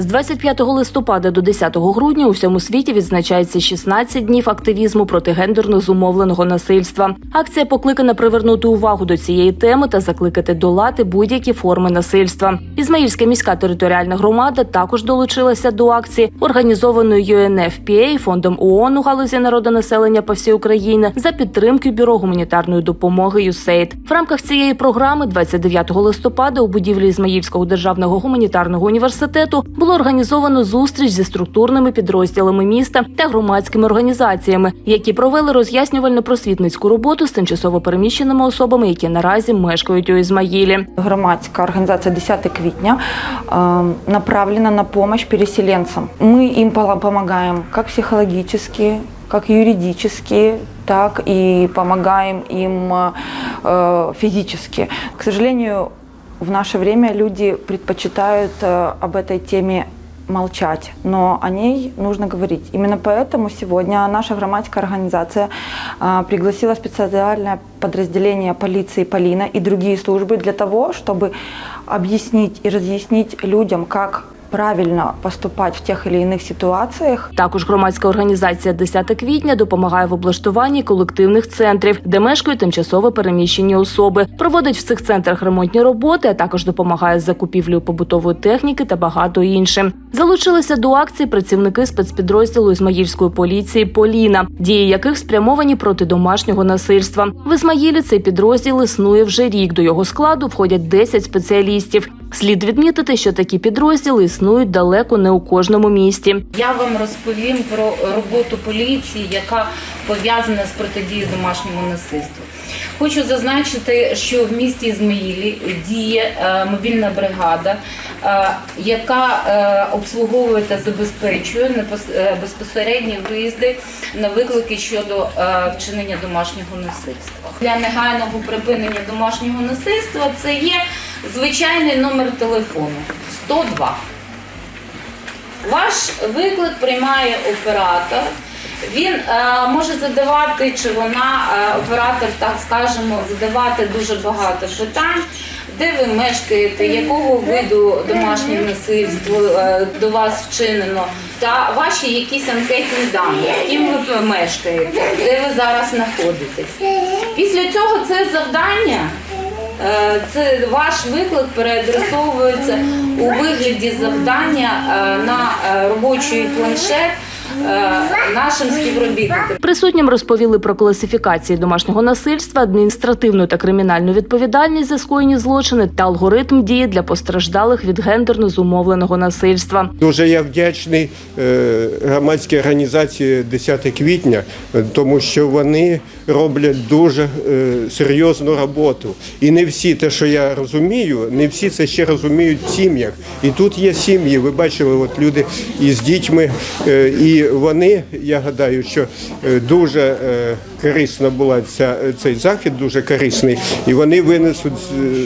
З 25 листопада до 10 грудня у всьому світі відзначається 16 днів активізму проти гендерно зумовленого насильства. Акція покликана привернути увагу до цієї теми та закликати долати будь-які форми насильства. Ізмаїльська міська територіальна громада також долучилася до акції, організованої UNFPA, фондом ООН у галузі народонаселення по всій Україні за підтримки бюро гуманітарної допомоги USAID. В рамках цієї програми 29 листопада у будівлі Ізмаїльського державного гуманітарного університету організовано зустріч зі структурними підрозділами міста та громадськими організаціями, які провели роз'яснювально-просвітницьку роботу з тимчасово переміщеними особами, які наразі мешкають у Ізмаїлі. Громадская организация 10 квитня э, направлена на помощь переселенцам. Мы им пола- помогаем как психологически, как юридически, так и помогаем им э, физически. К сожалению, в наше время люди предпочитают э, об этой теме молчать, но о ней нужно говорить. Именно поэтому сегодня наша громадская организация а, пригласила специальное подразделение полиции Полина и другие службы для того, чтобы объяснить и разъяснить людям, как правильно поступать в тех или иных ситуациях, Також громадська організація 10 квітня допомагає в облаштуванні колективних центрів, де мешкають тимчасово переміщені особи. Проводить в цих центрах ремонтні роботи, а також допомагає з закупівлею побутової техніки та багато іншим. Залучилися до акції працівники спецпідрозділу Ізмаїльської поліції Поліна, дії яких спрямовані проти домашнього насильства. В Ізмаїлі цей підрозділ існує вже рік. До його складу входять 10 спеціалістів. Слід відмітити, що такі підрозділи існують далеко не у кожному місті. Я вам розповім про роботу поліції, яка пов'язана з протидією домашньому насильству. Хочу зазначити, що в місті Ізмаїлі діє е, мобільна бригада, е, яка е, обслуговує та забезпечує безпосередні виїзди на виклики щодо вчинення домашнього насильства. Для негайного припинення домашнього насильства це є звичайний номер телефону 102. Ваш виклик приймає оператор. Він е, може задавати, чи вона, е, оператор, так скажемо, задавати дуже багато питань, де ви мешкаєте, якого виду домашнє насильство е, до вас вчинено, та ваші якісь анкетні дані, з ким ви мешкаєте, де ви зараз знаходитесь. Після цього це завдання. Е, Це ваш виклик переадресовується у вигляді завдання е, на робочий планшет нашим співробітникам. Присутнім розповіли про класифікації домашнього насильства, адміністративну та кримінальну відповідальність за скоєні злочини та алгоритм дії для постраждалих від гендерно зумовленого насильства. Дуже я вдячний е, громадській організації 10 квітня, е, тому що вони роблять дуже е, серйозну роботу. І не всі, те, що я розумію, не всі це ще розуміють в сім'ях. І тут є сім'ї. Ви бачили, от люди із дітьми, е, вони, я гадаю, що е, дуже е, корисна була ця цей захід, дуже корисний, і вони винесуть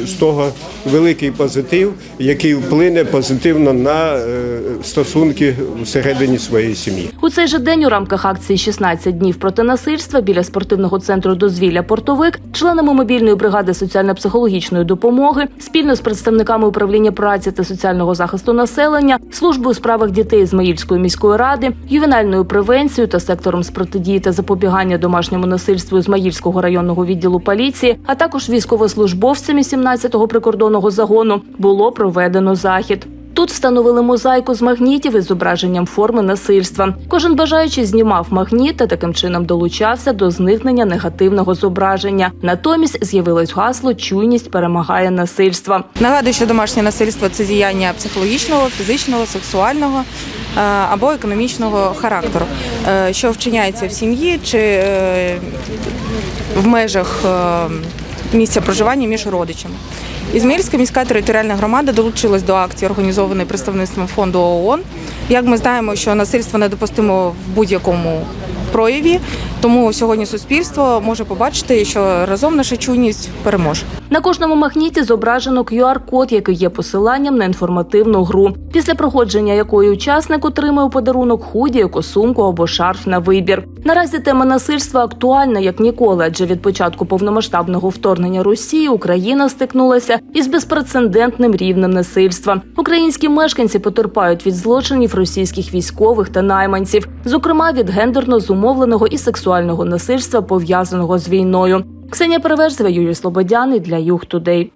з, того великий позитив, який вплине позитивно на е, стосунки всередині своєї сім'ї. У цей же день у рамках акції «16 днів проти насильства біля спортивного центру дозвілля Портовик членами мобільної бригади соціально-психологічної допомоги спільно з представниками управління праці та соціального захисту населення, службою у справах дітей Ізмаїльської міської ради, ювенальною превенцією та сектором з протидії та запобігання домашньому насильству Ізмаїльського районного відділу поліції, а також військовослужбовцями 17-го прикордонного загону було проведено захід. Тут встановили мозаїку з магнітів із зображенням форми насильства. Кожен бажаючий знімав магніт та таким чином долучався до зникнення негативного зображення. Натомість з'явилось гасло Чуйність перемагає насильство. Нагадую, що домашнє насильство це діяння психологічного, фізичного, сексуального або економічного характеру, е, що вчиняється в сім'ї чи е, в межах е, місця проживання між родичами. Ізмаїльська міська територіальна громада долучилась до акції, організованої представництвом фонду ООН. Як ми знаємо, що насильство недопустимо в будь-якому прояві, Тому сьогодні суспільство може побачити, що разом наша чуйність переможе. На кожному магніті зображено QR-код, який є посиланням на інформативну гру, після проходження якої учасник отримає у подарунок худі, косумку або шарф на вибір. Наразі тема насильства актуальна як ніколи, адже від початку повномасштабного вторгнення Росії Україна стикнулася із безпрецедентним рівнем насильства. Українські мешканці потерпають від злочинів російських військових та найманців, зокрема від гендерно зумовленого і сексуального насильства пов'язаного з війною. Ксенія Переверзева, Юрій Слободяний для Юг Тудей.